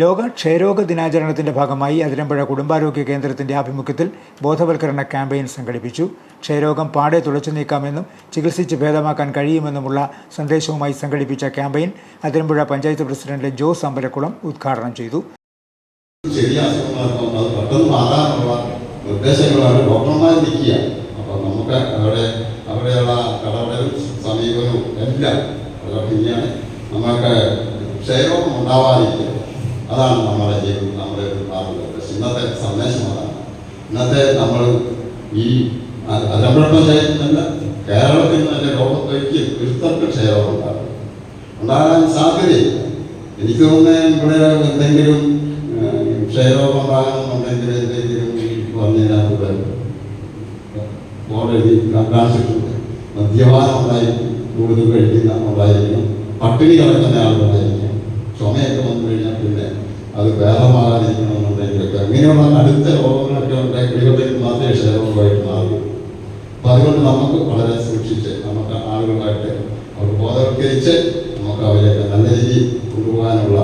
ലോക ക്ഷയരോഗ ദിനാചരണത്തിന്റെ ഭാഗമായി അതിരമ്പുഴ കുടുംബാരോഗ്യ കേന്ദ്രത്തിന്റെ ആഭിമുഖ്യത്തിൽ ബോധവൽക്കരണ ക്യാമ്പയിൻ സംഘടിപ്പിച്ചു. ക്ഷയരോഗം പാടെ തുടച്ചു നീക്കാമെന്നും ചികിത്സിച്ച് ഭേദമാക്കാൻ കഴിയുമെന്നുമുള്ള സന്ദേശവുമായി സംഘടിപ്പിച്ച ക്യാമ്പയിൻ അതിരമ്പുഴ പഞ്ചായത്ത് പ്രസിഡന്റ് ജോസ് അമ്പലക്കുളം ഉദ്ഘാടനം ചെയ്തു. ക്ഷയരോഗം ഉണ്ടാവാതിരിക്കുക. അതാണ് നമ്മുടെ ജീവിതം നമ്മുടെ ഒരു മാർഗനിർദ്ദേശം ഇന്നത്തെ സന്ദേശം അതാണ്. ഇന്നത്തെ നമ്മൾ ഈ അതിരമ്പഴ പഞ്ചായത്തിനല്ല കേരളത്തിൽ തന്നെ ലോകത്തേക്ക് ഒരുത്തർക്ക് ക്ഷയരോഗം ഉണ്ടാകും ഉണ്ടാകാൻ സാധ്യതയില്ല. എനിക്ക് തോന്നുന്നത് ഇവിടെ എന്തെങ്കിലും ക്ഷയരോഗം ഉണ്ടാകണമെന്നുണ്ടെങ്കിൽ എന്തെങ്കിലും പറഞ്ഞതിനകത്ത് ഓൾറെഡി കാണിച്ചിട്ടുണ്ട്. മദ്യപാനം ഉണ്ടായിരിക്കും കൂടുതൽ കഴിക്കുന്ന ഉണ്ടായിരിക്കും പട്ടിണി കിടക്കുന്ന ആളുകളായിരിക്കും ചുമയൊക്കെ അത് മാറാതിരിക്കണമെന്നുണ്ടെങ്കിലൊക്കെ അങ്ങനെയുള്ള അടുത്ത രോഗങ്ങളൊക്കെ ഉണ്ടെങ്കിൽ മാത്രമേ ക്ഷയരോഗമായിട്ട് മാറൂ അപ്പം അതുകൊണ്ട് നമുക്ക് വളരെ സൂക്ഷിച്ച് നമുക്ക് ആളുകളായിട്ട് അവർ ബോധവൽക്കരിച്ച് നമുക്ക് അവരെയൊക്കെ നല്ല രീതിയിൽ കൊണ്ടുപോകാനുള്ള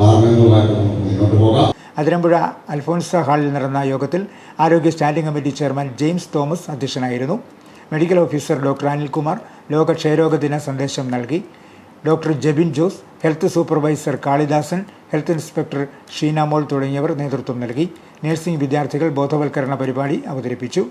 മാർഗങ്ങളുമായിട്ട് നമുക്ക് മുന്നോട്ട് പോകാം. അതിരമ്പുഴ അൽഫോൻസ ഹാളിൽ നടന്ന യോഗത്തിൽ ആരോഗ്യ standing committee chairman James Thomas അധ്യക്ഷനായിരുന്നു. മെഡിക്കൽ ഓഫീസർ ഡോക്ടർ അനിൽകുമാർ ലോക ക്ഷയരോഗ ദിന സന്ദേശം നൽകി. Doctor Jebin Jose health supervisor Kalidasan health inspector Sheenamol തുടങ്ങിയവർ നേതൃത്വം നൽകി. നഴ്സിംഗ് വിദ്യാർത്ഥികൾ ബോധവൽക്കരണ പരിപാടി അവതരിപ്പിച്ചു.